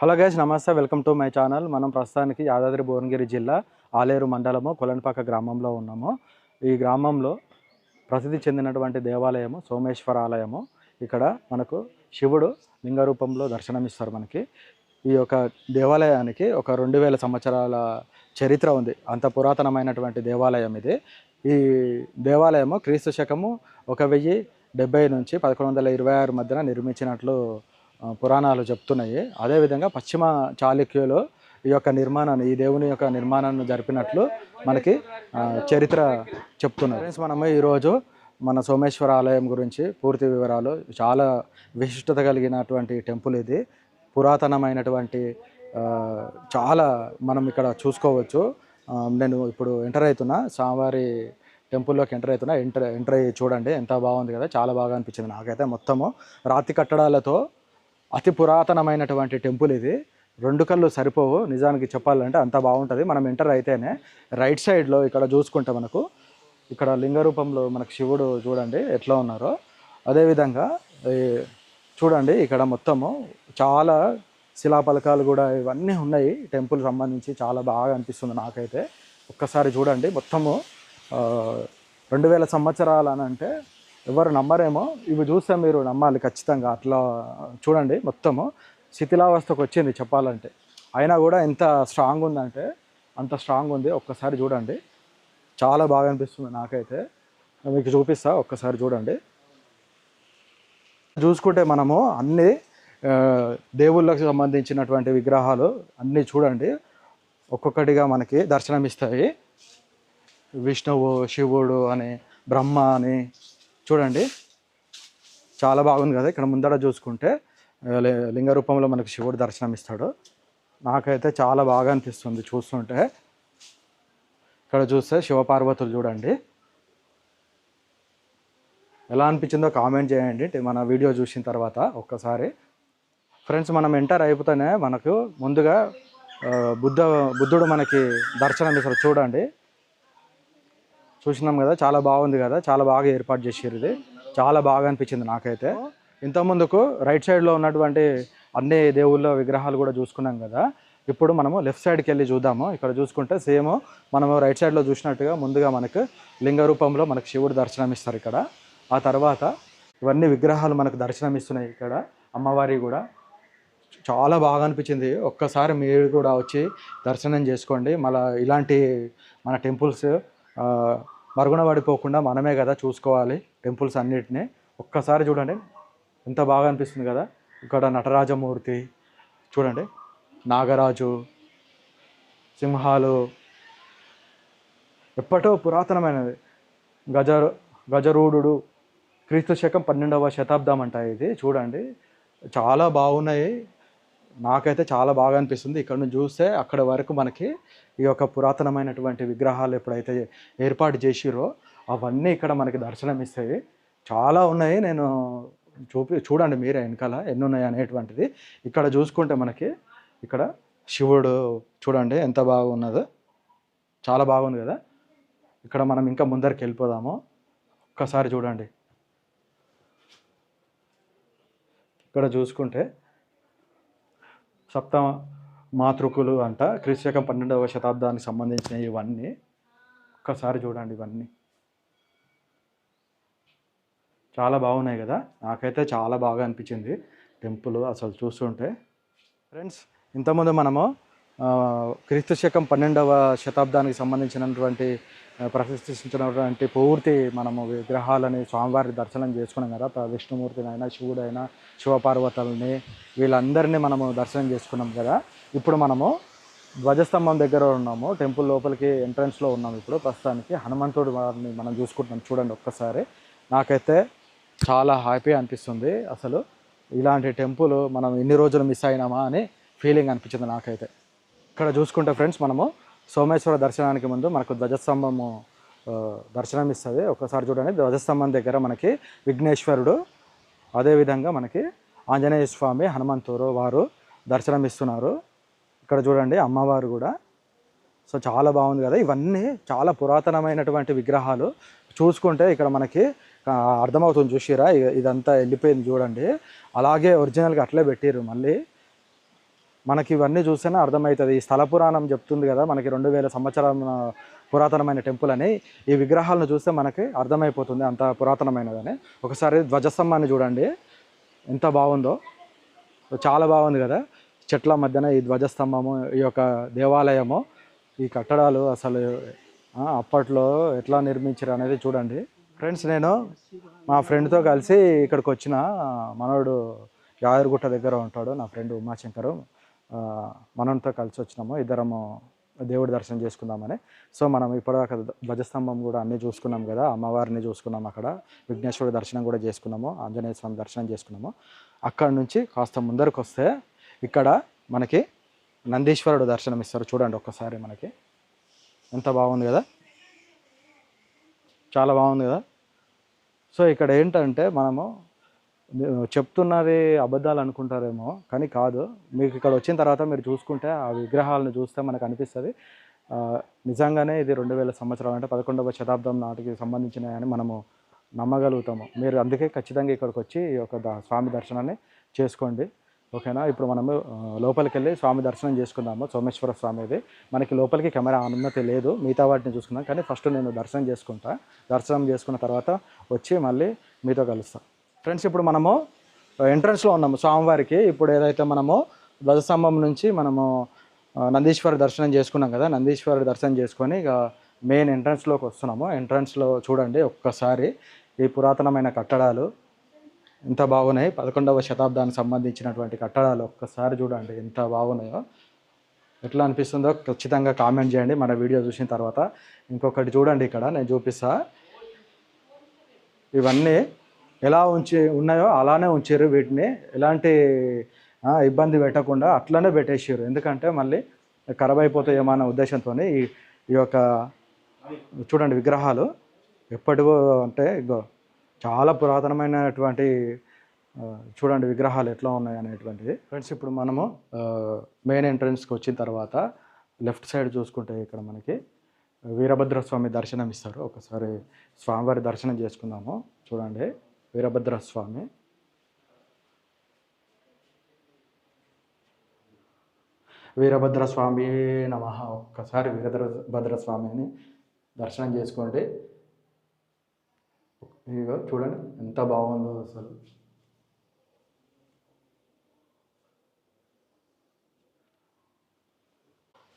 Hello guys నమస్తే welcome to my channel. మనం ప్రస్తుతానికి యాదాద్రి భువనగిరి జిల్లా ఆలేరు మండలము కొలన్పాక గ్రామంలో ఉన్నాము. ఈ గ్రామంలో ప్రసిద్ధి చెందినటువంటి దేవాలయము సోమేశ్వర ఆలయము ఇక్కడ మనకు శివుడు లింగ రూపంలో దర్శనమిస్తారు మనకి. ఈ యొక్క దేవాలయానికి ఒక రెండు వేల సంవత్సరాల చరిత్ర ఉంది. అంత పురాతనమైనటువంటి దేవాలయం ఇది. ఈ దేవాలయము క్రీస్తు శకము ఒక వెయ్యి డెబ్బై నుంచి పదకొండు వందల ఇరవై ఆరు మధ్యన నిర్మించినట్లు పురాణాలు చెప్తున్నాయి. అదేవిధంగా పశ్చిమ చాళుక్యులు ఈ యొక్క నిర్మాణాన్ని ఈ దేవుని యొక్క నిర్మాణాన్ని జరిపినట్లు మనకి చరిత్ర చెప్తున్నారు. మనము ఈరోజు మన సోమేశ్వర ఆలయం గురించి పూర్తి వివరాలు చాలా విశిష్టత కలిగినటువంటి టెంపుల్ ఇది. పురాతనమైనటువంటి చాలా మనం ఇక్కడ చూసుకోవచ్చు. నేను ఇప్పుడు ఎంటర్ అవుతున్నా స్వామివారి టెంపుల్లోకి ఎంటర్ అవుతున్నా ఎంటర్ ఎంటర్ అయ్యి చూడండి ఎంత బాగుంది కదా చాలా బాగా అనిపించింది నాకైతే మొత్తము. రాతి కట్టడాలతో అతి పురాతనమైనటువంటి టెంపుల్ ఇది. రెండు కళ్ళు సరిపోవు నిజానికి చెప్పాలంటే అంత బాగుంటుంది. మనం ఎంటర్ అయితేనే రైట్ సైడ్లో ఇక్కడ చూసుకుంటే మనకు ఇక్కడ లింగ రూపంలో మనకు శివుడు చూడండి ఎట్లా ఉన్నారో. అదేవిధంగా చూడండి ఇక్కడ మొత్తము చాలా శిలాపలకాలు కూడా ఇవన్నీ ఉన్నాయి. టెంపుల్ సంబంధించి చాలా బాగా అనిపిస్తుంది నాకైతే. ఒక్కసారి చూడండి మొత్తము. రెండు వేల సంవత్సరాలు అని అంటే ఎవరు నమ్మరేమో ఇవి చూస్తే మీరు నమ్మాలి ఖచ్చితంగా. అట్లా చూడండి మొత్తము. శిథిలావస్థకు వచ్చింది చెప్పాలంటే. అయినా కూడా ఎంత స్ట్రాంగ్ ఉందంటే అంత స్ట్రాంగ్ ఉంది. ఒక్కసారి చూడండి. చాలా బాగా అనిపిస్తుంది నాకైతే. మీకు చూపిస్తా ఒక్కసారి చూడండి. చూసుకుంటే మనము అన్ని దేవుళ్ళకు దేవుళ్ళకి సంబంధించినటువంటి విగ్రహాలు అన్నీ చూడండి. ఒక్కొక్కటిగా మనకి దర్శనమిస్తాయి. విష్ణువు శివుడు అని బ్రహ్మ అని చూడండి. చాలా బాగుంది కదా ఇక్కడ ముందర చూసుకుంటే. ఆ, లింగ రూపంలో మనకి శివుడు దర్శనమిస్తాడు. నాకైతే చాలా బాగా అనిపిస్తుంది చూస్తుంటే. ఇక్కడ చూస్తే శివపార్వతులు చూడండి. ఎలా అనిపించిందో కామెంట్ చేయండి. మన వీడియో చూసిన తర్వాత ఒక్కసారి. ఫ్రెండ్స్ మనం ఎంటర్ అయిపోతేనే మనకు ముందుగా బుద్ధ బుద్ధుడు మనకి దర్శనం ఇస్తారు చూడండి. చూసినాం కదా చాలా బాగుంది కదా చాలా బాగా ఏర్పాటు చేసారు ఇది. చాలా బాగా అనిపించింది నాకైతే. ఇంతకుముందుకు రైట్ సైడ్లో ఉన్నటువంటి అన్ని దేవుళ్ళ విగ్రహాలు కూడా చూసుకున్నాం కదా. ఇప్పుడు మనము లెఫ్ట్ సైడ్కి వెళ్ళి చూద్దాము. ఇక్కడ చూసుకుంటే సేమ్ మనము రైట్ సైడ్లో చూసినట్టుగా ముందుగా మనకు లింగ రూపంలో మనకు శివుడు దర్శనం ఇస్తారు ఇక్కడ. ఆ తర్వాత ఇవన్నీ విగ్రహాలు మనకు దర్శనం ఇస్తున్నాయి ఇక్కడ. అమ్మవారి కూడా. చాలా బాగా అనిపించింది. ఒక్కసారి మీరు కూడా వచ్చి దర్శనం చేసుకోండి. మళ్ళీ ఇలాంటి మన టెంపుల్స్ మరుగున పడిపోకుండా మనమే కదా చూసుకోవాలి టెంపుల్స్ అన్నిటిని. ఒక్కసారి చూడండి ఎంత బాగా అనిపిస్తుంది కదా. ఇక్కడ నటరాజమూర్తి చూడండి నాగరాజు సింహాలు ఎప్పటో పురాతనమైనది. గజ గజరూఢుడు క్రీస్తు శకం పన్నెండవ శతాబ్దం అంట ఇది చూడండి. చాలా బాగున్నాయి. నాకైతే చాలా బాగా అనిపిస్తుంది. ఇక్కడ నుంచి చూస్తే అక్కడ వరకు మనకి ఈ యొక్క పురాతనమైనటువంటి విగ్రహాలు ఎప్పుడైతే ఏర్పాటు చేసిరో అవన్నీ ఇక్కడ మనకి దర్శనం ఇస్తాయి. చాలా ఉన్నాయి. నేను చూపి చూడండి మీరే వెనకాల ఎన్ని ఉన్నాయి అనేటువంటిది. ఇక్కడ చూసుకుంటే మనకి ఇక్కడ శివుడు చూడండి ఎంత బాగున్నదో. చాలా బాగుంది కదా. ఇక్కడ మనం ఇంకా ముందరికి వెళ్ళిపోదాము. ఒక్కసారి చూడండి. ఇక్కడ చూసుకుంటే సప్త మాతృకులు అంట. క్రీస్తకం పన్నెండవ శతాబ్దానికి సంబంధించిన ఇవన్నీ. ఒక్కసారి చూడండి ఇవన్నీ. చాలా బాగున్నాయి కదా? నాకైతే చాలా బాగా అనిపించింది. టెంపుల్ అసలు చూస్తుంటే. ఫ్రెండ్స్ ఇంతకుముందు మనము క్రీస్తు శకం పన్నెండవ శతాబ్దానికి సంబంధించినటువంటి ఆ, పూర్తి మనము విగ్రహాలని స్వామివారి దర్శనం చేసుకున్నాం కదా. ప్ర- విష్ణుమూర్తినైనా శివుడైనా శివపార్వతులని వీళ్ళందరినీ మనము దర్శనం చేసుకున్నాం కదా. ఇప్పుడు మనము ధ్వజస్తంభం దగ్గర ఉన్నాము. టెంపుల్ లోపలికి ఎంట్రన్స్లో ఉన్నాము ఇప్పుడు. ప్రస్తుతానికి హనుమంతుడు వారిని మనం చూసుకుంటున్నాం. చూడండి ఒక్కసారి. నాకైతే చాలా హ్యాపీ అనిపిస్తుంది. అసలు ఇలాంటి టెంపుల్ మనం ఎన్ని రోజులు మిస్ అయినామా అని ఫీలింగ్ అనిపించింది నాకైతే. ఇక్కడ చూసుకుంటే ఫ్రెండ్స్ మనము సోమేశ్వర దర్శనానికి ముందు మనకు ధ్వజస్తంభము దర్శనం ఇస్తుంది ఒకసారి చూడండి ధ్వజస్తంభం దగ్గర మనకి విఘ్నేశ్వరుడు అదేవిధంగా మనకి ఆంజనేయ స్వామి హనుమంతుడు వారు దర్శనం ఇస్తున్నారు ఇక్కడ చూడండి అమ్మవారు కూడా. సో చాలా బాగుంది కదా. ఇవన్నీ చాలా పురాతనమైనటువంటి విగ్రహాలు. చూసుకుంటే ఇక్కడ మనకి అర్థమవుతుంది చూసిరా ఇదంతా వెళ్ళిపోయింది చూడండి. అలాగే ఒరిజినల్గా అట్లే పెట్టిర్రు మళ్ళీ. మనకి ఇవన్నీ చూస్తేనే అర్థమవుతుంది. ఈ స్థల పురాణం చెప్తుంది కదా మనకి రెండు వేల సంవత్సరం పురాతనమైన టెంపుల్ అని. ఈ విగ్రహాలను చూస్తే మనకి అర్థమైపోతుంది అంత పురాతనమైనదని. ఒకసారి ధ్వజస్తంభాన్ని చూడండి. ఎంత బాగుందో. చాలా బాగుంది కదా. చెట్ల మధ్యన ఈ ధ్వజస్తంభము ఈ యొక్క దేవాలయము ఈ కట్టడాలు అసలు అప్పట్లో ఎట్లా నిర్మించారు అనేది చూడండి. ఫ్రెండ్స్ నేను మా ఫ్రెండ్తో కలిసి ఇక్కడికి వచ్చిన మనోడు యాదగిరిగుట్ట దగ్గర ఉంటాడు నా ఫ్రెండ్ ఉమాశంకరు. మనంతో కలిసి వచ్చినాము. ఇద్దరము దేవుడి దర్శనం చేసుకుందామని. సో మనం ఇప్పటిదాకా ధ్వజస్తంభం కూడా అన్నీ చూసుకున్నాం కదా. అమ్మవారిని చూసుకున్నాం అక్కడ. విఘ్నేశ్వరుడి దర్శనం కూడా చేసుకున్నాము. ఆంజనేయ స్వామి దర్శనం చేసుకున్నాము. అక్కడ నుంచి కాస్త ముందరకు వస్తే ఇక్కడ మనకి నందీశ్వరుడు దర్శనం ఇస్తారు. చూడండి ఒక్కసారి మనకి. ఎంత బాగుంది కదా. చాలా బాగుంది కదా. సో ఇక్కడ ఏంటంటే మనము చెప్తున్నది అబద్ధాలు అనుకుంటారేమో కానీ కాదు. మీకు ఇక్కడ వచ్చిన తర్వాత మీరు చూసుకుంటే ఆ విగ్రహాలను చూస్తే మనకు అనిపిస్తుంది. నిజంగానే ఇది రెండు వేల సంవత్సరాలు అంటే పదకొండవ శతాబ్దం నాటికి సంబంధించినవి అని మనము నమ్మగలుగుతాము. మీరు అందుకే ఖచ్చితంగా ఇక్కడికి వచ్చి ఈ యొక్క స్వామి దర్శనాన్ని చేసుకోండి. ఓకేనా? ఇప్పుడు మనము లోపలికి వెళ్ళి స్వామి దర్శనం చేసుకుందాము. సోమేశ్వర స్వామిది. మనకి లోపలికి కెమెరా అనుమతి లేదు. మిగతా వాటిని చూసుకుందాం. కానీ ఫస్ట్ నేను దర్శనం చేసుకుంటా. దర్శనం చేసుకున్న తర్వాత వచ్చి మళ్ళీ మీతో కలుస్తాను ఫ్రెండ్స్ ఇప్పుడు మనము ఎంట్రన్స్లో ఉన్నాము. స్వామివారికి ఇప్పుడు ఏదైతే మనము ధ్వజస్తంభం నుంచి మనము నందీశ్వర దర్శనం చేసుకున్నాం కదా నందీశ్వర దర్శనం చేసుకొని ఇక మెయిన్ ఎంట్రన్స్లోకి వస్తున్నాము. ఎంట్రన్స్లో చూడండి ఒక్కసారి ఈ పురాతనమైన కట్టడాలు. ఎంత బాగున్నాయి. పదకొండవ శతాబ్దానికి సంబంధించినటువంటి కట్టడాలు ఒక్కసారి చూడండి ఎంత బాగున్నాయో. ఎట్లా అనిపిస్తుందో ఖచ్చితంగా కామెంట్ చేయండి. మన వీడియో చూసిన తర్వాత ఇంకొకటి చూడండి ఇక్కడ నేను చూపిస్తా. ఇవన్నీ ఎలా ఉంచి ఉన్నాయో అలానే ఉంచారు వీటిని. ఎలాంటి ఇబ్బంది పెట్టకుండా అట్లనే పెట్టేసారు ఎందుకంటే మళ్ళీ ఖరాబ్ అయిపోతాయేమో అన్న ఉద్దేశంతో ఈ ఈ యొక్క చూడండి విగ్రహాలు ఎప్పటివో అంటే చాలా పురాతనమైనటువంటి చూడండి విగ్రహాలు ఎట్లా ఉన్నాయి అనేటువంటిది ఫ్రెండ్స్ ఇప్పుడు మనము మెయిన్ ఎంట్రన్స్కి వచ్చిన తర్వాత లెఫ్ట్ సైడ్ చూసుకుంటే ఇక్కడ మనకి వీరభద్ర స్వామి దర్శనం ఇస్తారు ఒకసారి స్వామివారి దర్శనం చేసుకుందాము. చూడండి. వీరభద్ర స్వామి వీరభద్ర స్వామి నమ ఒక్కసారి వీరభద్ర భద్ర స్వామిని దర్శనం చేసుకోండి ఇదిగో చూడండి ఎంత బాగుందో అసలు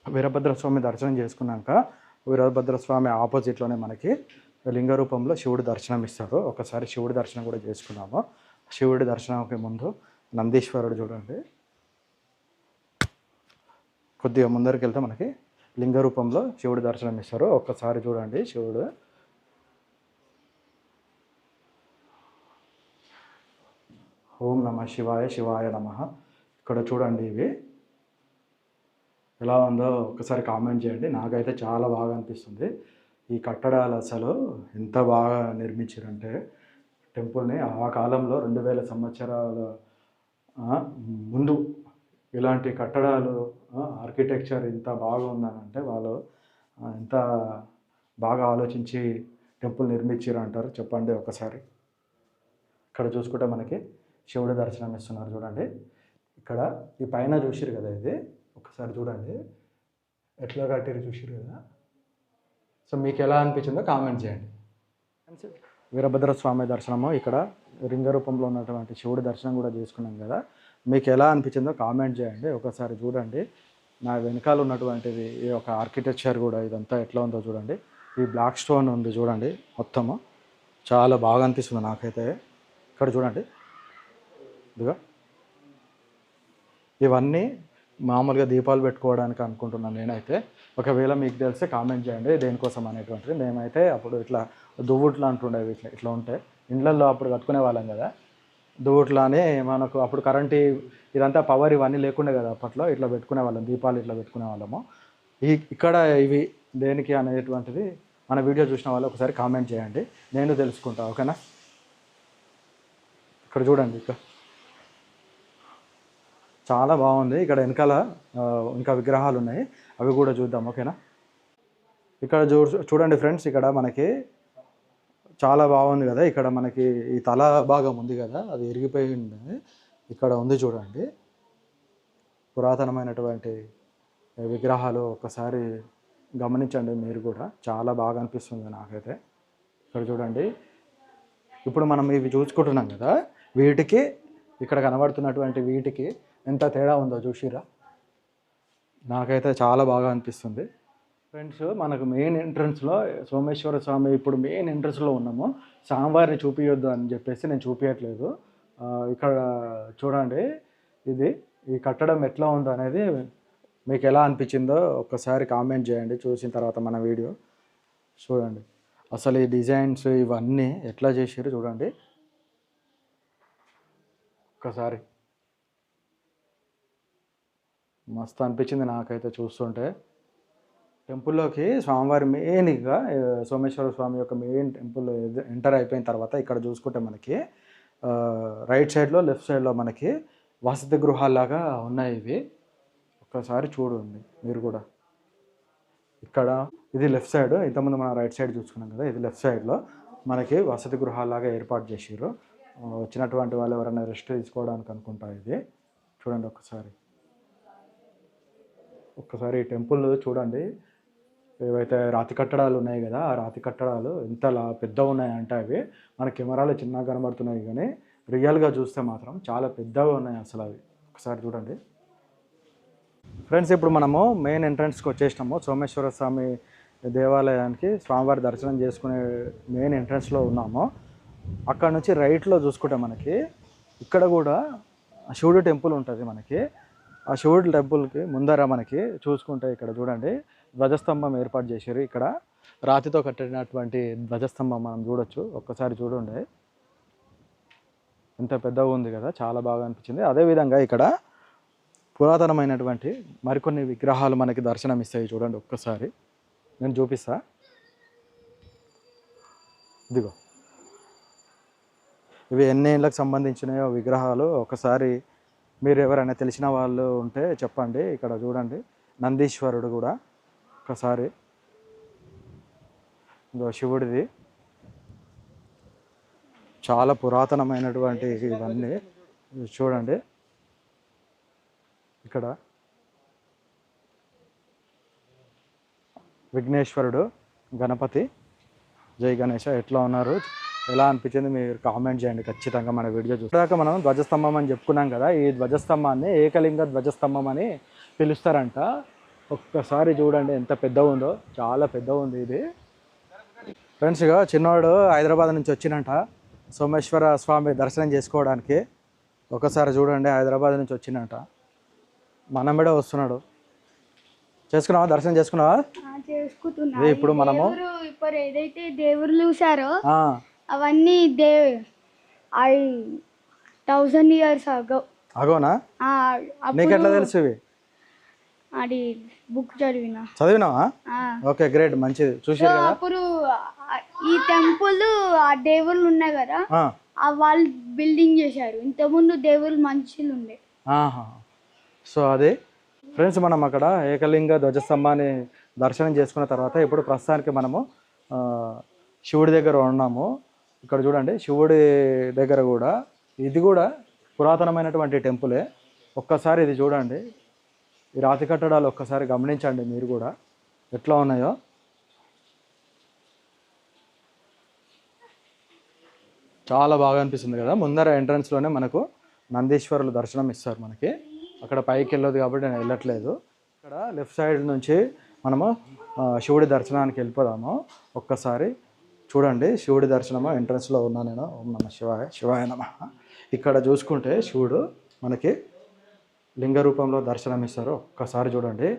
వీరభద్ర స్వామి దర్శనం చేసుకున్నాక వీరభద్ర స్వామి ఆపోజిట్లోనే మనకి లింగ రూపంలో శివుడు దర్శనం ఇస్తారు ఒకసారి శివుడి దర్శనం కూడా చేసుకున్నాము. శివుడి దర్శనంకి ముందు నందీశ్వరుడు చూడండి. కొద్దిగా ముందరికి వెళ్తే మనకి లింగ రూపంలో శివుడి దర్శనం ఇస్తారు. ఒక్కసారి చూడండి శివుడు. ఓం నమ శివాయ శివాయ నమ. ఇక్కడ చూడండి ఇవి. ఎలా ఉందో ఒకసారి కామెంట్ చేయండి. నాకైతే చాలా బాగా అనిపిస్తుంది. ఈ కట్టడాలు అసలు ఎంత బాగా నిర్మించారంటే టెంపుల్ని ఆ కాలంలో రెండు వేల సంవత్సరాల ముందు ఇలాంటి కట్టడాలు ఆర్కిటెక్చర్ ఇంత బాగా ఉందనంటే వాళ్ళు ఎంత బాగా ఆలోచించి టెంపుల్ నిర్మించారు అంటారు చెప్పండి ఒకసారి. ఇక్కడ చూసుకుంటే మనకి శివుడి దర్శనం ఇస్తున్నారు చూడండి. ఇక్కడ ఈ పైన చూసిరు కదా ఇది? ఒకసారి చూడండి. ఎట్లా కట్టారు చూసిరు కదా? సో మీకు ఎలా అనిపించిందో కామెంట్ చేయండి. వీరభద్ర స్వామి దర్శనము ఇక్కడ లింగ రూపంలో ఉన్నటువంటి శివుడి దర్శనం కూడా చేసుకున్నాం కదా. మీకు ఎలా అనిపించిందో కామెంట్ చేయండి. ఒకసారి చూడండి. నా వెనకాల ఉన్నటువంటిది ఈ యొక్క ఆర్కిటెక్చర్ కూడా ఇదంతా ఎట్లా ఉందో చూడండి. ఈ బ్లాక్ స్టోన్ ఉంది చూడండి మొత్తము. చాలా బాగా అనిపిస్తుంది నాకైతే. ఇక్కడ చూడండి. ఇదిగా. ఇవన్నీ మామూలుగా దీపాలు పెట్టుకోవడానికి అనుకుంటున్నాను నేనైతే. ఒకవేళ మీకు తెలిస్తే కామెంట్ చేయండి దేనికోసం అనేటువంటిది. మేమైతే అప్పుడు ఇట్లా దువ్వుట్లు అంటుండేవి ఇట్లా ఇట్లా ఉంటే. ఇండ్లల్లో అప్పుడు కట్టుకునే వాళ్ళం కదా. దువ్వుట్లు అని మనకు అప్పుడు కరెంటు ఇదంతా పవర్ ఇవన్నీ లేకుండే కదా అప్పట్లో. ఇట్లా పెట్టుకునే వాళ్ళం దీపాలు ఇట్లా పెట్టుకునే వాళ్ళము. ఈ ఇక్కడ ఇవి దేనికి అనేటువంటిది మన వీడియో చూసిన వాళ్ళు ఒకసారి కామెంట్ చేయండి. నేను తెలుసుకుంటా ఓకేనా? ఇక్కడ చూడండి ఇక్కడ. చాలా బాగుంది. ఇక్కడ వెనకాల ఇంకా విగ్రహాలు ఉన్నాయి. అవి కూడా చూద్దాం ఓకేనా? ఇక్కడ చూ చూడండి ఫ్రెండ్స్ ఇక్కడ మనకి చాలా బాగుంది కదా. ఇక్కడ మనకి ఈ తల భాగం ఉంది కదా అది ఇరిగిపోయి ఉంది ఇక్కడ ఉంది చూడండి. పురాతనమైనటువంటి విగ్రహాలు ఒక్కసారి గమనించండి మీరు కూడా. చాలా బాగా అనిపిస్తుంది నాకైతే. ఇక్కడ చూడండి. ఇప్పుడు మనం ఇవి చూసుకుంటున్నాం కదా వీటికి ఇక్కడ కనబడుతున్నటువంటి వీటికి ఎంత తేడా ఉందో చూసిరా నాకైతే చాలా బాగా అనిపిస్తుంది. ఫ్రెండ్స్ మనకు మెయిన్ ఎంట్రన్స్లో సోమేశ్వర స్వామి ఇప్పుడు మెయిన్ ఎంట్రన్స్లో ఉన్నాము. స్వామివారిని చూపించొద్దు అని చెప్పేసి నేను చూపించట్లేదు ఇక్కడ చూడండి ఇది ఈ కట్టడం ఎట్లా ఉందో అనేది మీకు ఎలా అనిపించిందో ఒక్కసారి కామెంట్ చేయండి చూసిన తర్వాత మన వీడియో చూడండి. అసలు ఈ డిజైన్స్ ఇవన్నీ ఎట్లా చేసారు చూడండి. ఒక్కసారి. మస్తు అనిపించింది నాకైతే చూస్తుంటే. టెంపుల్లోకి స్వామివారి మెయిన్గా సోమేశ్వర స్వామి యొక్క మెయిన్ టెంపుల్ ఎంటర్ అయిపోయిన తర్వాత ఇక్కడ చూసుకుంటే మనకి రైట్ సైడ్లో లెఫ్ట్ సైడ్లో మనకి వసతి గృహాల్లాగా ఉన్నాయి ఇవి. ఒక్కసారి చూడండి మీరు కూడా. ఇక్కడ ఇది లెఫ్ట్ సైడ్ ఇంతకుముందు మనం రైట్ సైడ్ చూసుకున్నాం కదా ఇది లెఫ్ట్ సైడ్లో మనకి వసతి గృహాలాగా ఏర్పాటు చేసారు వచ్చినటువంటి వాళ్ళు ఎవరైనా రెస్ట్ తీసుకోవడానికి అనుకుంటా ఇది. చూడండి ఒకసారి ఒక్కసారి టెంపుల్ చూడండి. ఏవైతే రాతి కట్టడాలు ఉన్నాయి కదా ఆ రాతి కట్టడాలు ఎంత లా- పెద్దగా ఉన్నాయంటే అవి. మన కెమెరాలో చిన్నగా కనబడుతున్నాయి కానీ రియల్గా చూస్తే మాత్రం చాలా పెద్దగా ఉన్నాయి అసలు అవి. ఒకసారి చూడండి. ఫ్రెండ్స్ ఇప్పుడు మనము మెయిన్ ఎంట్రన్స్కి వచ్చేసినాము. సోమేశ్వర స్వామి దేవాలయానికి స్వామివారి దర్శనం చేసుకునే మెయిన్ ఎంట్రన్స్లో ఉన్నాము. అక్కడ నుంచి రైట్లో చూసుకుంటే మనకి ఇక్కడ కూడా శివుడు టెంపుల్ ఉంటుంది మనకి. ఆ శివుడి టెంపుల్కి ముందర మనకి చూసుకుంటే ఇక్కడ చూడండి ధ్వజస్తంభం ఏర్పాటు చేశారు. ఇక్కడ రాతితో కట్టినటువంటి ధ్వజస్తంభం మనం చూడొచ్చు. ఒక్కసారి చూడండి. ఎంత పెద్దగా ఉంది కదా చాలా బాగా అనిపించింది. అదేవిధంగా ఇక్కడ పురాతనమైనటువంటి మరికొన్ని విగ్రహాలు మనకి దర్శనం ఇస్తాయి చూడండి ఒక్కసారి. నేను చూపిస్తా. ఇదిగో. ఇవి ఎన్ని ఏళ్ళకి సంబంధించినయో విగ్రహాలు. ఒకసారి మీరు ఎవరైనా తెలిసిన వాళ్ళు ఉంటే చెప్పండి. ఇక్కడ చూడండి. నందీశ్వరుడు కూడా ఒకసారి. ఇంకో శివుడిది. చాలా పురాతనమైనటువంటి ఇవన్నీ. చూడండి. ఇక్కడ. విఘ్నేశ్వరుడు గణపతి. జై గణేష ఎట్లా ఉన్నారు? ఎలా అనిపించింది మీరు కామెంట్ చేయండి ఖచ్చితంగా మన వీడియో చూసాక మనం ధ్వజస్తంభం అని చెప్పుకున్నాం కదా ఈ ధ్వజస్తంభాన్ని ఏకలింగ ధ్వజస్తంభం అని పిలుస్తారంట. ఒక్కసారి చూడండి ఎంత పెద్దగా ఉందో చాలా పెద్దగా ఉంది ఇది. ఫ్రెండ్స్ ఇక చిన్నవాడు హైదరాబాద్ నుంచి వచ్చినంట సోమేశ్వర స్వామి దర్శనం చేసుకోవడానికి. ఒకసారి చూడండి హైదరాబాద్ నుంచి వచ్చిందంట మనం కూడా వస్తున్నాడు. చేసుకున్నావా? దర్శనం చేసుకున్నావా? ఇప్పుడు మనము? ఇప్పుడు ఏదైతే దేవుళ్ళు చూసారో అవన్నీ they I thousand years ago అగోనా? నీకు ఎట్లా తెలుసు ఇవి? అది బుక్ చదివిన. చదివినావా. ఓకే గ్రేట్ మంచిది. సో చూసారు కదా? అప్పుడు ఈ టెంపుల్ ఆ దేవుళ్ళు ఉన్నాయి కదా? ఆ, వాళ్ళు బిల్డింగ్ చేశారు. ఇంతకుముందు దేవుళ్ళు మనుషులు ఉండే. సో అది ఫ్రెండ్స్ మనం అక్కడ ఏకలింగ ధ్వజస్తంభాన్ని దర్శనం చేసుకున్న తర్వాత ఇప్పుడు ప్రస్తుతానికి మనము శివుడి దగ్గర ఉన్నాము. ఇక్కడ చూడండి శివుడి దగ్గర కూడా ఇది కూడా పురాతనమైనటువంటి టెంపులే. ఒక్కసారి ఇది చూడండి ఈ రాతి కట్టడాలు ఒక్కసారి గమనించండి మీరు కూడా. ఎట్లా ఉన్నాయో. చాలా బాగా అనిపిస్తుంది కదా. ముందర ఎంట్రన్స్లోనే మనకు నందీశ్వరులు దర్శనం ఇస్తారు మనకి. అక్కడ పైకి వెళ్ళదు కాబట్టి నేను వెళ్ళట్లేదు. ఇక్కడ లెఫ్ట్ సైడ్ నుంచి మనము శివుడి దర్శనానికి వెళ్ళిపోదాము. ఒక్కసారి చూడండి శివుడి దర్శనము? ఎంట్రన్స్లో ఉన్నా నేను. ఓం నమ శివాయ శివాయ నమ. ఇక్కడ చూసుకుంటే శివుడు మనకి లింగ రూపంలో దర్శనం ఇస్తారు. ఒక్కసారి చూడండి.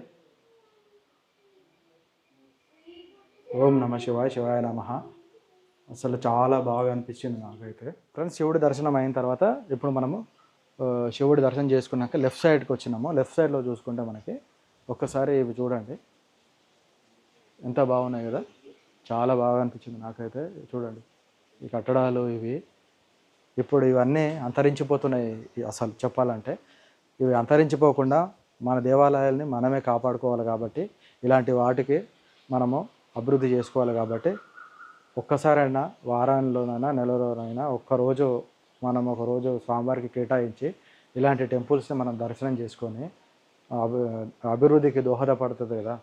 ఓం నమ శివాయ శివాయ నమ. అసలు చాలా బాగా అనిపించింది నాకైతే. ఫ్రెండ్స్ శివుడి దర్శనం అయిన తర్వాత ఇప్పుడు మనము శివుడి దర్శనం చేసుకున్నాక లెఫ్ట్ సైడ్కి వచ్చినాము. లెఫ్ట్ సైడ్లో చూసుకుంటే మనకి ఒక్కసారి ఇవి చూడండి. ఎంత బాగున్నాయి కదా? చాలా బాగా అనిపించింది నాకైతే. చూడండి ఈ కట్టడాలు ఇవి ఇప్పుడు ఇవన్నీ అంతరించిపోతున్నాయి అసలు చెప్పాలంటే. ఇవి అంతరించిపోకుండా మన దేవాలయాల్ని మనమే కాపాడుకోవాలి కాబట్టి ఇలాంటి వాటికి మనము అభివృద్ధి చేసుకోవాలి కాబట్టి ఒక్కసారైనా వారంలోనైనా నెలలోనైనా ఒక్కరోజు మనం ఒకరోజు స్వామివారికి కేటాయించి ఇలాంటి టెంపుల్స్ని మనం దర్శనం చేసుకొని అభి అభివృద్ధికి దోహదపడుతుంది కదా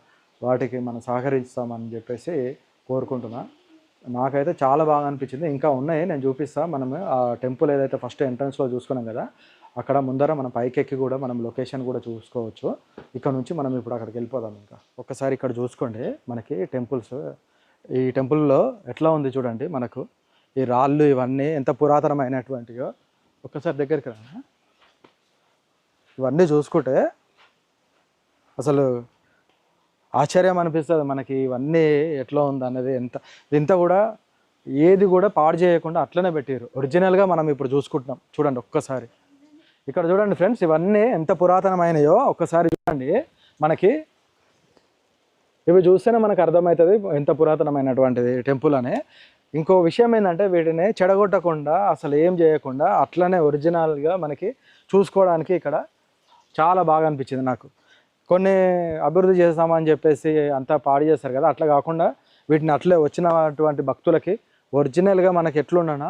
వాటికి మనం సహకరిస్తామని చెప్పేసి కోరుకుంటున్నా. నాకైతే చాలా బాగా అనిపించింది. ఇంకా ఉన్నాయి నేను చూపిస్తాను మనం ఆ టెంపుల్ ఏదైతే ఫస్ట్ ఎంట్రన్స్లో చూసుకున్నాం కదా అక్కడ ముందర మనం పైకెక్కి కూడా మనం లొకేషన్ కూడా చూసుకోవచ్చు. ఇక్కడ నుంచి మనం ఇప్పుడు అక్కడికి వెళ్ళిపోదాం ఇంకా. ఒక్కసారి ఇక్కడ చూసుకోండి మనకి టెంపుల్స్. ఈ టెంపుల్లో ఎట్లా ఉంది చూడండి మనకు. ఈ రాళ్ళు ఇవన్నీ ఎంత పురాతనమైనటువంటివో ఒక్కసారి దగ్గరికి రా ఇవన్నీ చూసుకుంటే అసలు ఆశ్చర్యం అనిపిస్తుంది మనకి ఇవన్నీ ఎట్లా ఉంది అన్నది ఎంత ఇంత కూడా ఏది కూడా పాడు చేయకుండా అట్లనే పెట్టారు ఒరిజినల్గా మనం ఇప్పుడు చూసుకుంటున్నాం. చూడండి ఒక్కసారి. ఇక్కడ చూడండి ఫ్రెండ్స్ ఇవన్నీ ఎంత పురాతనమైనయో ఒక్కసారి చూడండి. మనకి ఇవి చూస్తేనే మనకు అర్థమవుతుంది ఎంత పురాతనమైనటువంటిది టెంపుల్ అని. ఇంకో విషయం ఏంటంటే వీటిని చెడగొట్టకుండా అసలు ఏం చేయకుండా అట్లనే ఒరిజినల్గా మనకి చూసుకోవడానికి ఇక్కడ చాలా బాగా అనిపించింది నాకు. కొన్ని అభివృద్ధి చేస్తామని చెప్పేసి అంతా పాడు చేస్తారు కదా. అట్లా కాకుండా వీటిని అట్లే వచ్చినటువంటి భక్తులకి ఒరిజినల్గా మనకి ఎట్లుండనా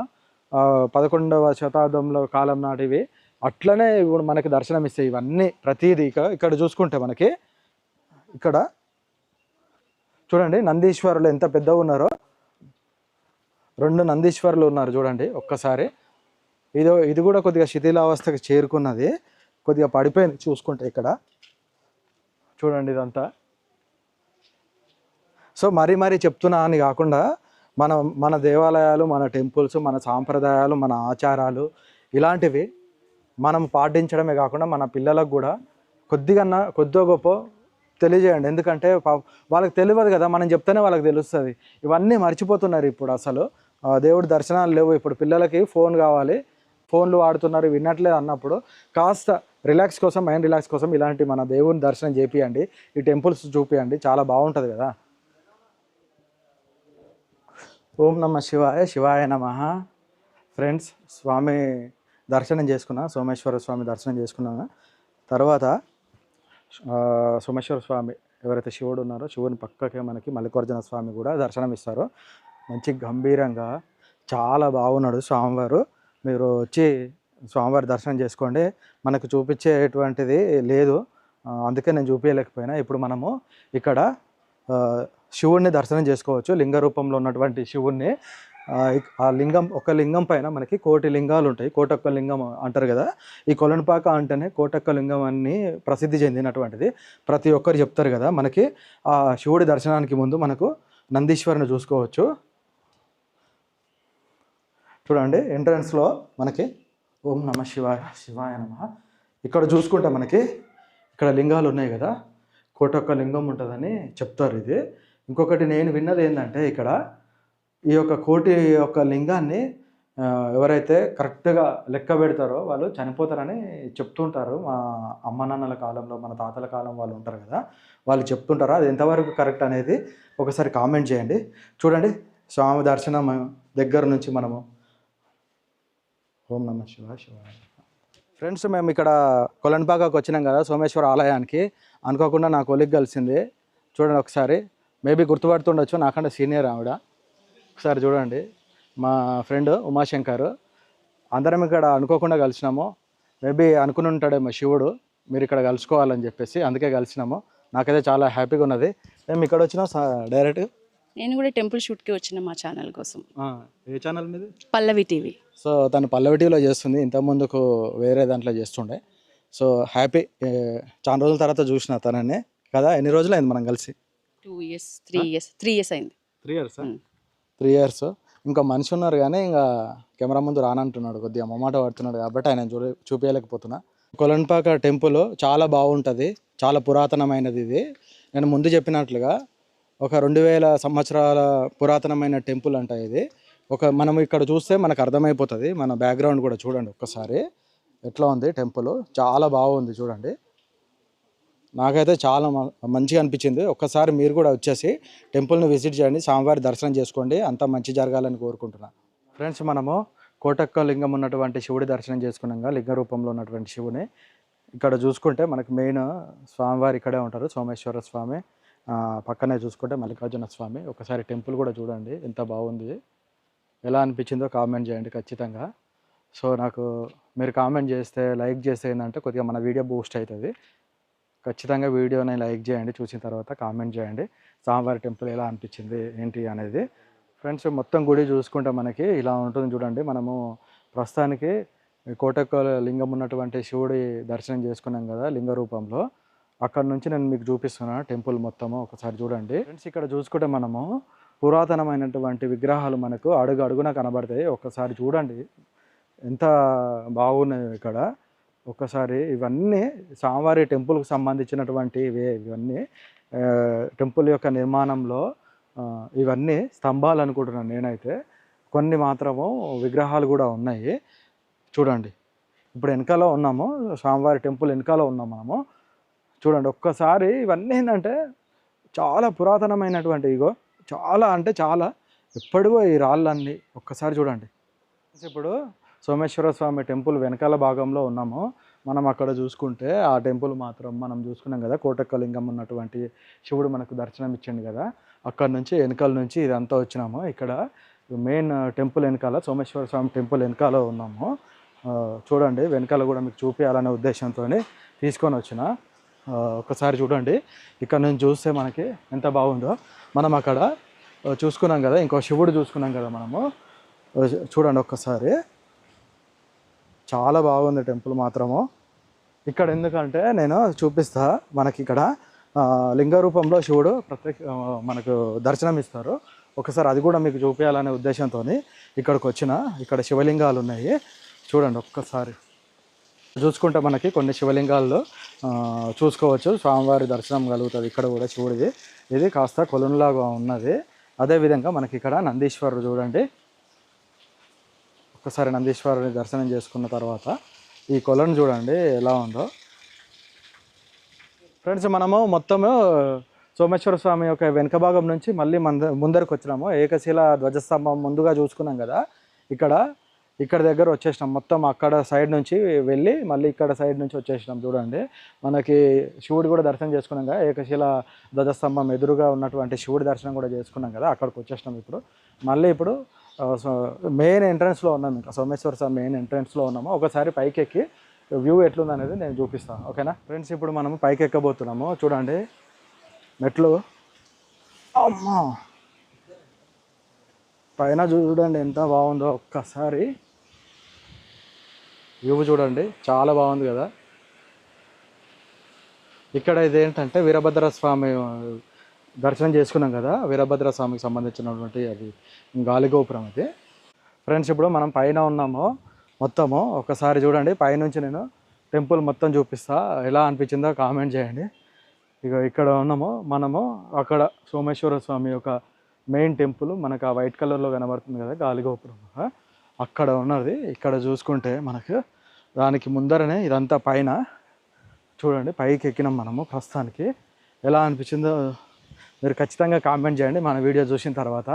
పదకొండవ శతాబ్దంలో కాలం నాటివి అట్లనే ఇప్పుడు మనకి దర్శనం ఇస్తాయి ఇవన్నీ ప్రతిదీ ఇక్కడ చూసుకుంటే మనకి ఇక్కడ చూడండి నందీశ్వరులు ఎంత పెద్దగా ఉన్నారో. రెండు నందీశ్వరులు ఉన్నారు చూడండి ఒక్కసారి. ఇదో ఇది కూడా కొద్దిగా శిథిలావస్థకు చేరుకున్నది. కొద్దిగా పడిపోయింది చూసుకుంటే ఇక్కడ. చూడండి ఇదంతా. సో మరీ మరీ చెప్తున్నా అని కాకుండా మన మన దేవాలయాలు మన టెంపుల్స్ మన సాంప్రదాయాలు మన ఆచారాలు ఇలాంటివి మనం పాటించడమే కాకుండా మన పిల్లలకు కూడా కొద్దిగా కొద్దో గొప్ప తెలియజేయండి. ఎందుకంటే పా- వాళ్ళకి తెలియదు కదా మనం చెప్తేనే వాళ్ళకి తెలుస్తుంది. ఇవన్నీ మర్చిపోతున్నారు ఇప్పుడు అసలు. దేవుడి దర్శనాలు లేవు. ఇప్పుడు పిల్లలకి ఫోన్ కావాలి. ఫోన్లు వాడుతున్నారు వినట్లేదు అన్నప్పుడు కాస్త రిలాక్స్ కోసం మైండ్ రిలాక్స్ కోసం ఇలాంటి మన దేవుని దర్శనం చేపియండి. ఈ టెంపుల్స్ చూపియండి. చాలా బాగుంటుంది కదా. ఓం నమ శివాయ శివాయ నమ. ఫ్రెండ్స్ స్వామి దర్శనం చేసుకున్నా సోమేశ్వర స్వామి దర్శనం చేసుకున్నాను తర్వాత సోమేశ్వర స్వామి ఎవరైతే శివుడు ఉన్నారో శివుని పక్కకే మనకి మల్లికార్జున స్వామి కూడా దర్శనం ఇస్తారు. మంచి గంభీరంగా చాలా బాగున్నాడు స్వామివారు. మీరు వచ్చి స్వామివారి దర్శనం చేసుకోండి. మనకు చూపించేటువంటిది లేదు. అందుకే నేను చూపించలేకపోయినా. ఇప్పుడు మనము ఇక్కడ శివుణ్ణి దర్శనం చేసుకోవచ్చు. లింగ రూపంలో ఉన్నటువంటి శివుణ్ణి. ఆ, ఆ లింగం ఒక లింగం పైన మనకి కోటి లింగాలు ఉంటాయి. కోటొక్క లింగం అంటారు కదా. ఈ కొలనుపాక అంటేనే కోటొక్క లింగం అని ప్రసిద్ధి చెందినటువంటిది. ప్రతి ఒక్కరు చెప్తారు కదా. మనకి ఆ శివుడి దర్శనానికి ముందు మనకు నందీశ్వరుని చూసుకోవచ్చు. చూడండి ఎంట్రన్స్లో మనకి ఓం నమ శివాయ శివాయ నమ. ఇక్కడ చూసుకుంటే మనకి ఇక్కడ లింగాలు ఉన్నాయి కదా కోటొక్క లింగం ఉంటుందని చెప్తారు ఇది. ఇంకొకటి నేను విన్నది ఏంటంటే ఇక్కడ ఈ యొక్క కోటి యొక్క లింగాన్ని ఎవరైతే కరెక్ట్గా లెక్క పెడతారో వాళ్ళు చనిపోతారని చెప్తుంటారు. మా అమ్మ నాన్నల కాలంలో మన తాతల కాలం వాళ్ళు ఉంటారు కదా వాళ్ళు చెప్తుంటారు? అది ఎంతవరకు కరెక్ట్ అనేది ఒకసారి కామెంట్ చేయండి. చూడండి స్వామి దర్శనం దగ్గర నుంచి మనము ఓం నమ శివ శివ ఫ్రెండ్స్ మేము ఇక్కడ కొలంబాగాకు వచ్చినాం కదా సోమేశ్వర ఆలయానికి. అనుకోకుండా నా కొలిగ్ కలిసింది. చూడండి ఒకసారి. మేబీ గుర్తుపడుతుండొచ్చు నాకంటే సీనియర్ ఆవిడ. ఒకసారి చూడండి. మా ఫ్రెండ్ ఉమాశంకర్. అందరం ఇక్కడ అనుకోకుండా కలిసినాము. మేబీ అనుకుని ఉంటాడేమో శివుడు. మీరు ఇక్కడ కలుసుకోవాలని చెప్పేసి అందుకే కలిసినాము. నాకైతే చాలా హ్యాపీగా ఉన్నది. మేము ఇక్కడ వచ్చినాం డైరెక్ట్ నేను కూడా టెంపుల్ షూట్కి వచ్చిన మా ఛానల్ కోసం. ఏ ఛానల్ మీద? పల్లవి టీవీ. సో తను పల్లవిటీలో చేస్తుంది. ఇంతకుముందుకు వేరే దాంట్లో చేస్తుండే. సో హ్యాపీ చాలా రోజుల తర్వాత చూసిన తనని. కదా ఎన్ని రోజులు అయింది మనం కలిసి? Two years three years three years అయింది. Three years. Three years. ఇంకా మనిషి ఉన్నారు కానీ ఇంకా కెమెరా ముందు రానంటున్నాడు. కొద్దిగా మొమాట పడుతున్నాడు కాబట్టి ఆయన చూ చూపించలేకపోతున్నా కొలన్పాక టెంపుల్ చాలా బాగుంటుంది. చాలా పురాతనమైనది ఇది. నేను ముందు చెప్పినట్లుగా ఒక రెండు వేల సంవత్సరాల పురాతనమైన టెంపుల్ అంట ఇది. ఒక మనం ఇక్కడ చూస్తే మనకు అర్థమైపోతుంది. మన బ్యాక్గ్రౌండ్ కూడా చూడండి ఒక్కసారి. ఎట్లా ఉంది టెంపుల్? చాలా బాగుంది చూడండి. నాకైతే చాలా మ- మంచిగా అనిపించింది. ఒక్కసారి మీరు కూడా వచ్చేసి టెంపుల్ని విజిట్ చేయండి. స్వామివారి దర్శనం చేసుకోండి. అంతా మంచి జరగాలని కోరుకుంటున్నాను ఫ్రెండ్స్ మనము కోటక్క లింగం ఉన్నటువంటి శివుడి దర్శనం చేసుకున్నాక లింగ రూపంలో ఉన్నటువంటి శివుని. ఇక్కడ చూసుకుంటే మనకు మెయిన్ స్వామివారు ఇక్కడే ఉంటారు. సోమేశ్వర స్వామి. పక్కనే చూసుకుంటే మల్లికార్జున స్వామి ఒకసారి టెంపుల్ కూడా చూడండి ఎంత బాగుంది. ఎలా అనిపించిందో కామెంట్ చేయండి ఖచ్చితంగా. సో నాకు మీరు కామెంట్ చేస్తే లైక్ చేస్తే ఏంటంటే కొద్దిగా మన వీడియో బూస్ట్ అవుతుంది. ఖచ్చితంగా వీడియోని లైక్ చేయండి చూసిన తర్వాత కామెంట్ చేయండి. స్వామివారి టెంపుల్ ఎలా అనిపించింది ఏంటి అనేది. ఫ్రెండ్స్ మొత్తం గుడి చూసుకుంటే మనకి ఇలా ఉంటుంది చూడండి. మనము ప్రస్తుతానికి కోటక్క లింగం ఉన్నటువంటి శివుడి దర్శనం చేసుకున్నాం కదా లింగ రూపంలో అక్కడ నుంచి నేను మీకు చూపిస్తున్నాను టెంపుల్ మొత్తము. ఒకసారి చూడండి. ఫ్రెండ్స్ ఇక్కడ చూసుకుంటే మనము పురాతనమైనటువంటి విగ్రహాలు మనకు అడుగు అడుగున కనబడతాయి. ఒక్కసారి చూడండి. ఎంత బాగున్నాయి ఇక్కడ. ఒక్కసారి ఇవన్నీ స్వామివారి టెంపుల్కి సంబంధించినటువంటి ఇవన్నీ టెంపుల్ యొక్క నిర్మాణంలో ఇవన్నీ స్తంభాలు అనుకుంటున్నాను నేనైతే. కొన్ని మాత్రము విగ్రహాలు కూడా ఉన్నాయి. చూడండి. ఇప్పుడు వెనకాల ఉన్నాము. స్వామివారి టెంపుల్ వెనకాల ఉన్నాము మనము. చూడండి ఒక్కసారి ఇవన్నీ ఏంటంటే చాలా పురాతనమైనటువంటి ఇగో చాలా అంటే చాలా ఎప్పటివో ఈ రాళ్ళన్నీ ఒక్కసారి చూడండి. ఇప్పుడు సోమేశ్వర స్వామి టెంపుల్ వెనకాల భాగంలో ఉన్నాము. మనం అక్కడ చూసుకుంటే ఆ టెంపుల్ మాత్రం మనం చూసుకున్నాం కదా కోటక్కలింగం ఉన్నటువంటి శివుడు మనకు దర్శనం ఇచ్చిండు కదా అక్కడ నుంచి వెనకాల నుంచి ఇదంతా వచ్చినాము. ఇక్కడ మెయిన్ టెంపుల్ వెనకాల సోమేశ్వర స్వామి టెంపుల్ వెనకాల ఉన్నాము. చూడండి వెనకాల కూడా మీకు చూపించాలనే ఉద్దేశంతో తీసుకొని వచ్చిన. ఒకసారి చూడండి. ఇక్కడ నుంచి చూస్తే మనకి ఎంత బాగుందో. మనం అక్కడ చూసుకున్నాం కదా ఇంకో శివుడు చూసుకున్నాం కదా మనము. చూడండి ఒక్కసారి. చాలా బాగుంది టెంపుల్ మాత్రము. ఇక్కడ ఎందుకంటే నేను చూపిస్తా మనకి ఇక్కడ లింగ రూపంలో శివుడు ప్రత్యేక మనకు దర్శనం ఇస్తారు. ఒకసారి అది కూడా మీకు చూపించాలనే ఉద్దేశంతో ఇక్కడికి వచ్చిన ఇక్కడ శివలింగాలు ఉన్నాయి. చూడండి ఒక్కసారి. చూసుకుంటే మనకి కొన్ని శివలింగాల్లో చూసుకోవచ్చు. స్వామివారి దర్శనం కలుగుతుంది ఇక్కడ కూడా శివుడిది. ఇది కాస్త కొలనులాగా ఉన్నది. అదేవిధంగా మనకి ఇక్కడ నందీశ్వరుడు చూడండి. ఒక్కసారి నందీశ్వరుని దర్శనం చేసుకున్న తర్వాత ఈ కొలను చూడండి ఎలా ఉందో. ఫ్రెండ్స్ మనము మొత్తము సోమేశ్వర స్వామి యొక్క వెనుక భాగం నుంచి మళ్ళీ మంద ముందరకు వచ్చినాము ఏకశిల ధ్వజస్తంభం ముందుగా చూసుకున్నాం కదా. ఇక్కడ ఇక్కడ దగ్గర వచ్చేసినాం. మొత్తం అక్కడ సైడ్ నుంచి వెళ్ళి మళ్ళీ ఇక్కడ సైడ్ నుంచి వచ్చేసినాం చూడండి. మనకి శివుడు కూడా దర్శనం చేసుకున్నాం కదా. ఏకశిల ధ్వజస్తంభం ఎదురుగా ఉన్నటువంటి శివుడి దర్శనం కూడా చేసుకున్నాం కదా. అక్కడికి వచ్చేసినాం ఇప్పుడు. మళ్ళీ ఇప్పుడు మెయిన్ ఎంట్రన్స్లో ఉన్నాం ఇంకా. సోమేశ్వర స్వామి మెయిన్ ఎంట్రన్స్లో ఉన్నాము. ఒకసారి పైకి ఎక్కి వ్యూ ఎట్లుంది అనేది నేను చూపిస్తాను ఓకేనా? ఫ్రెండ్స్ ఇప్పుడు మనం పైకి ఎక్కబోతున్నాము చూడండి. మెట్లు. అమ్మా! పైన చూడండి ఎంత బాగుందో ఒక్కసారి. వ్యూ చూడండి చాలా బాగుంది కదా. ఇక్కడ ఇదేంటంటే వీరభద్ర స్వామి దర్శనం చేసుకున్నాం కదా వీరభద్ర స్వామికి సంబంధించినటువంటి అది గాలిగోపురం అది. ఫ్రెండ్స్ ఇప్పుడు మనం పైన ఉన్నాము మొత్తము. ఒకసారి చూడండి పైనుంచి నేను టెంపుల్ మొత్తం చూపిస్తా. ఎలా అనిపించిందో కామెంట్ చేయండి. ఇక ఇక్కడ ఉన్నాము మనము. అక్కడ సోమేశ్వర స్వామి యొక్క మెయిన్ టెంపుల్ మనకు ఆ వైట్ కలర్లో కనబడుతుంది కదా గాలిగోపురం. అక్కడ ఉన్నది. ఇక్కడ చూసుకుంటే మనకు దానికి ముందరనే ఇదంతా పైన చూడండి పైకి ఎక్కినాం మనము ప్రస్తుతానికి. ఎలా అనిపించిందో మీరు ఖచ్చితంగా కామెంట్ చేయండి మన వీడియో చూసిన తర్వాత.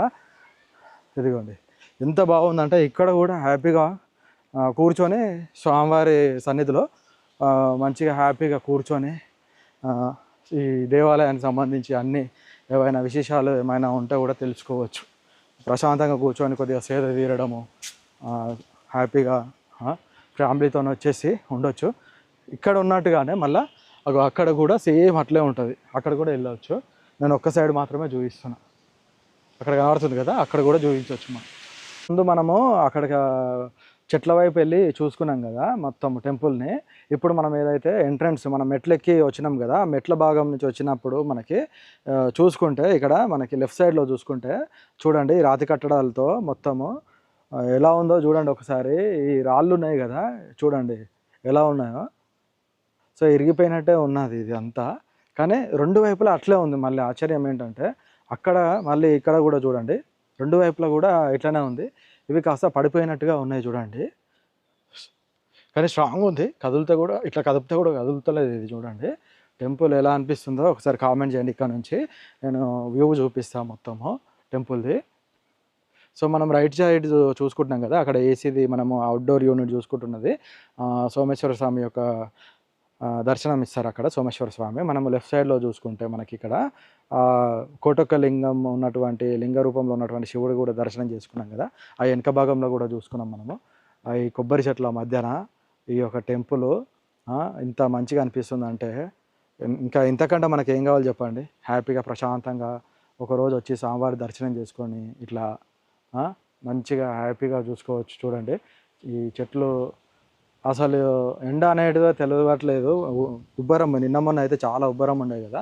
ఇదిగోండి ఎంత బాగుందంటే ఇక్కడ కూడా హ్యాపీగా కూర్చొని స్వామివారి సన్నిధిలో మంచిగా హ్యాపీగా కూర్చొని ఈ దేవాలయానికి సంబంధించి అన్ని ఏవైనా విశేషాలు ఏమైనా ఉంటే కూడా తెలుసుకోవచ్చు. ప్రశాంతంగా కూర్చొని కొద్దిగా సేద తీరడము హ్యాపీగా ఫ్యామిలీతో వచ్చేసి ఉండొచ్చు. ఇక్కడ ఉన్నట్టుగానే మళ్ళీ అక్కడ కూడా సేమ్ అట్లే ఉంటుంది. అక్కడ కూడా వెళ్ళవచ్చు నేను ఒక్క సైడ్ మాత్రమే చూపిస్తున్నా. అక్కడ కనబడుతుంది కదా అక్కడ కూడా చూపించవచ్చు మనం. ముందు మనము అక్కడ చెట్ల వైపు వెళ్ళి చూసుకున్నాం కదా మొత్తం టెంపుల్ని. ఇప్పుడు మనం ఏదైతే ఎంట్రన్స్ మనం మెట్లెక్కి వచ్చినాం కదా మెట్ల భాగం నుంచి వచ్చినప్పుడు మనకి చూసుకుంటే ఇక్కడ మనకి లెఫ్ట్ సైడ్లో చూసుకుంటే చూడండి రాతి కట్టడాలతో మొత్తము ఎలా ఉందో చూడండి ఒకసారి. ఈ రాళ్ళు ఉన్నాయి కదా చూడండి ఎలా ఉన్నాయో. సో ఇరిగిపోయినట్టే ఉన్నది ఇది అంతా. కానీ రెండు వైపులా అట్లే ఉంది. మళ్ళీ ఆశ్చర్యం ఏంటంటే అక్కడ మళ్ళీ ఇక్కడ కూడా చూడండి. రెండు వైపులా కూడా ఇట్లనే ఉంది. ఇవి కాస్త పడిపోయినట్టుగా ఉన్నాయి చూడండి. కానీ స్ట్రాంగ్ ఉంది. కదులుతే కూడా ఇట్లా కదిపితే కూడా కదులుతలేదు ఇది చూడండి. టెంపుల్ ఎలా అనిపిస్తుందో ఒకసారి కామెంట్ చేయండి ఇక్కడ నుంచి. నేను వ్యూ చూపిస్తాను మొత్తము టెంపుల్ది. సో మనం రైట్ సైడ్ చూసుకుంటున్నాం కదా అక్కడ ఏసీది మనము అవుట్డోర్ యూనిట్ చూసుకుంటున్నది. సోమేశ్వర స్వామి యొక్క దర్శనం ఇస్తారు అక్కడ సోమేశ్వర స్వామి. మనము లెఫ్ట్ సైడ్లో చూసుకుంటే మనకి ఇక్కడ కోటొక్క లింగం ఉన్నటువంటి లింగ రూపంలో ఉన్నటువంటి శివుడు కూడా దర్శనం చేసుకున్నాం కదా ఆ వెనక భాగంలో కూడా చూసుకున్నాం మనము. ఆ ఈ కొబ్బరి చెట్ల మధ్యన ఈ యొక్క టెంపుల్ ఇంత మంచిగా అనిపిస్తుంది అంటే ఇంకా ఇంతకంటే మనకి ఏం కావాలి చెప్పండి? హ్యాపీగా ప్రశాంతంగా ఒకరోజు వచ్చి స్వామివారి దర్శనం చేసుకొని ఇట్లా మంచిగా హ్యాపీగా చూసుకోవచ్చు. చూడండి. ఈ చెట్లు అసలు ఎండ అనేది తెలియట్లేదు ఉబ్బరం నిన్న మొన్న అయితే చాలా ఉబ్బరం ఉండే కదా.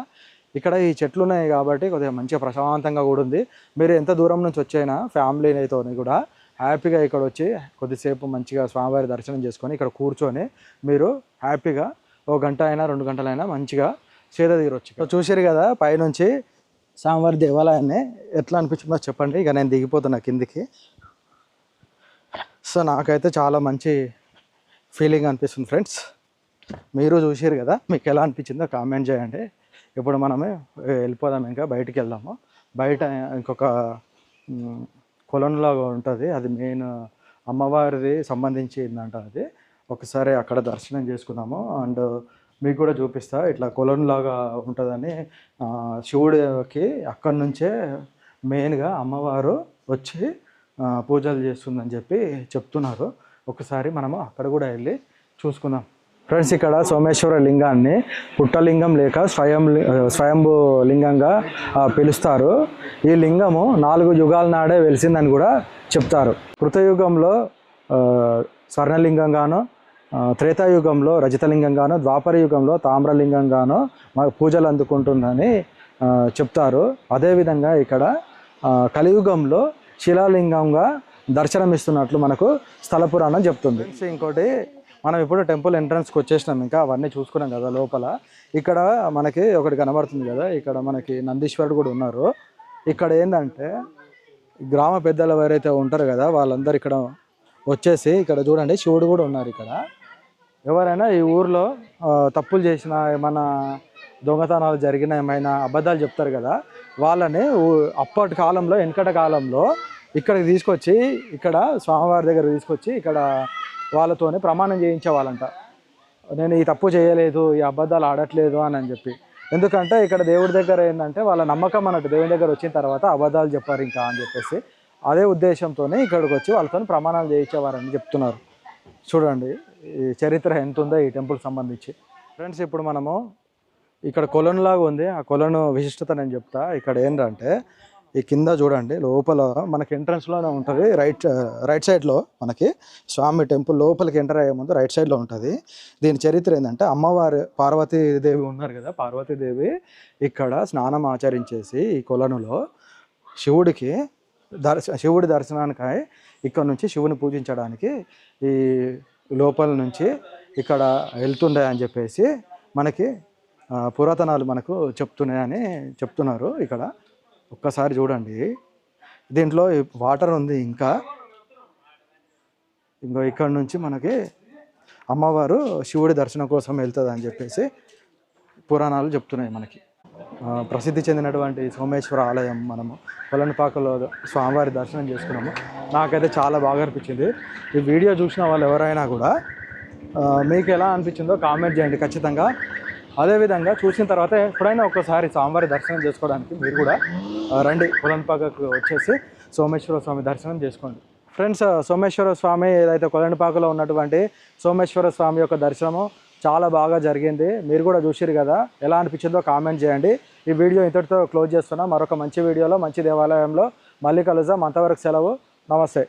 ఇక్కడ ఈ చెట్లు ఉన్నాయి కాబట్టి కొద్దిగా మంచిగా ప్రశాంతంగా కూడా ఉంది. మీరు ఎంత దూరం నుంచి వచ్చైనా ఫ్యామిలీతో కూడా హ్యాపీగా ఇక్కడ వచ్చి కొద్దిసేపు మంచిగా స్వామివారి దర్శనం చేసుకొని ఇక్కడ కూర్చొని మీరు హ్యాపీగా ఒక గంట అయినా రెండు గంటలైనా మంచిగా సేద తీరొచ్చు. చూసారు కదా పైనుంచి స్వామివారి దేవాలయాన్ని ఎట్లా అనిపించిందో చెప్పండి. ఇక నేను దిగిపోతున్నా కిందికి. సో నాకైతే చాలా మంచి ఫీలింగ్ అనిపిస్తుంది ఫ్రెండ్స్. మీరు చూసారు కదా మీకు ఎలా అనిపించిందో కామెంట్ చేయండి. ఇప్పుడు మనమే వెళ్ళిపోదాం ఇంకా బయటికి వెళ్దాము. బయట ఇంకొక మ్, కొలంలాగా ఉంటుంది. అది మెయిన్ అమ్మవారిది సంబంధించిందంట అది. ఒకసారి అక్కడ దర్శనం చేసుకుందాము. అండ్ మీకు కూడా చూపిస్తా. ఇట్లా కొలంలాగా ఉంటుందని శివుడికి అక్కడి నుంచే మెయిన్గా అమ్మవారు వచ్చి పూజలు చేస్తుందని చెప్పి చెప్తున్నారు. ఒకసారి మనము అక్కడ కూడా వెళ్ళి చూసుకుందాం. ఫ్రెండ్స్ ఇక్కడ సోమేశ్వర లింగాన్ని పుట్టలింగం లేక స్వయం స్వయంభూ లింగంగా పిలుస్తారు. ఈ లింగము నాలుగు యుగాల నాడే వెలిసిందని కూడా చెప్తారు. కృతయుగంలో స్వర్ణలింగంగాను త్రేతాయుగంలో రజతలింగంగానో ద్వాపర యుగంలో తామ్రలింగంగానో మా పూజలు అందుకుంటుందని చెప్తారు. అదేవిధంగా ఇక్కడ కలియుగంలో శిలాలింగంగా దర్శనమిస్తున్నట్లు మనకు స్థల పురాణం చెప్తుంది. ఇంకోటి మనం ఇప్పుడు టెంపుల్ ఎంట్రన్స్కి వచ్చేసినాం ఇంకా అవన్నీ చూసుకున్నాం కదా లోపల. ఇక్కడ మనకి ఒకటి కనబడుతుంది కదా ఇక్కడ మనకి నందీశ్వరుడు కూడా ఉన్నారు. ఇక్కడ ఏంటంటే గ్రామ పెద్దలు ఎవరైతే ఉంటారు కదా వాళ్ళందరూ ఇక్కడ వచ్చేసి ఇక్కడ చూడండి శివుడు కూడా ఉన్నారు ఇక్కడ. ఎవరైనా ఈ ఊర్లో తప్పులు చేసిన ఏమైనా దొంగతనాలు జరిగిన ఏమైనా అబద్ధాలు చెప్తారు కదా వాళ్ళని అప్పటి కాలంలో వెనకట కాలంలో ఇక్కడికి తీసుకొచ్చి ఇక్కడ స్వామివారి దగ్గర తీసుకొచ్చి ఇక్కడ వాళ్ళతోనే ప్రమాణం చేయించేవాళ్ళంట. నేను ఈ తప్పు చేయలేదు ఈ అబద్ధాలు ఆడట్లేదు అని అని చెప్పి. ఎందుకంటే ఇక్కడ దేవుడి దగ్గర ఏంటంటే వాళ్ళ నమ్మకం అన్నట్టు దేవుని దగ్గర వచ్చిన తర్వాత అబద్ధాలు చెప్పారు ఇంకా అని చెప్పేసి అదే ఉద్దేశంతోనే ఇక్కడికి వచ్చి వాళ్ళతో ప్రమాణాలు చేయించేవారని చెప్తున్నారు. చూడండి. చరిత్ర ఎంత ఉందో ఈ టెంపుల్ సంబంధించి. ఫ్రెండ్స్ ఇప్పుడు మనము ఇక్కడ కొలను లాగా ఉంది. ఆ కొలను విశిష్టత నేను చెప్తా. ఇక్కడ ఏంటంటే ఈ కింద చూడండి లోపల మనకి ఎంట్రన్స్లోనే ఉంటుంది. రైట్ రైట్ సైడ్లో మనకి స్వామి టెంపుల్ లోపలికి ఎంటర్ అయ్యే ముందు రైట్ సైడ్లో ఉంటుంది. దీని చరిత్ర ఏంటంటే అమ్మవారు పార్వతీదేవి ఉన్నారు కదా పార్వతీదేవి ఇక్కడ స్నానం ఆచరించేసి ఈ కొలనులో శివుడికి దర్శ శివుడి దర్శనానికై ఇక్కడ నుంచి శివుని పూజించడానికి ఈ లోపల నుంచి ఇక్కడ వెళ్తుండే అని చెప్పేసి మనకి పురాతనాలు మనకు చెప్తున్నాయని చెప్తున్నారు ఇక్కడ. ఒక్కసారి చూడండి. దీంట్లో వాటర్ ఉంది ఇంకా. ఇంకో ఇక్కడ నుంచి మనకి అమ్మవారు శివుడి దర్శనం కోసం వెళ్తుంది అని చెప్పేసి పురాణాలు చెప్తున్నాయి మనకి. ప్రసిద్ధి చెందినటువంటి సోమేశ్వర ఆలయం మనము పొలనపాకలో స్వామివారి దర్శనం చేసుకున్నాము. నాకైతే చాలా బాగా అనిపించింది. ఈ వీడియో చూసిన వాళ్ళు ఎవరైనా కూడా మీకు ఎలా అనిపించిందో కామెంట్ చేయండి ఖచ్చితంగా. అదేవిధంగా చూసిన తర్వాత ఎప్పుడైనా ఒక్కసారి స్వామివారి దర్శనం చేసుకోవడానికి మీరు కూడా రండి. కొలనిపాకకు వచ్చేసి సోమేశ్వర స్వామి దర్శనం చేసుకోండి. ఫ్రెండ్స్ సోమేశ్వర స్వామి ఏదైతే కొలంపాకలో ఉన్నటువంటి సోమేశ్వర స్వామి యొక్క దర్శనము చాలా బాగా జరిగింది. మీరు కూడా చూసిరు కదా ఎలా అనిపించిందో కామెంట్ చేయండి. ఈ వీడియో ఇంతటితో క్లోజ్ చేస్తున్నా. మరొక మంచి వీడియోలో మంచి దేవాలయంలో మళ్ళీ కలుద్దాం. అంతవరకు సెలవు. నమస్తే.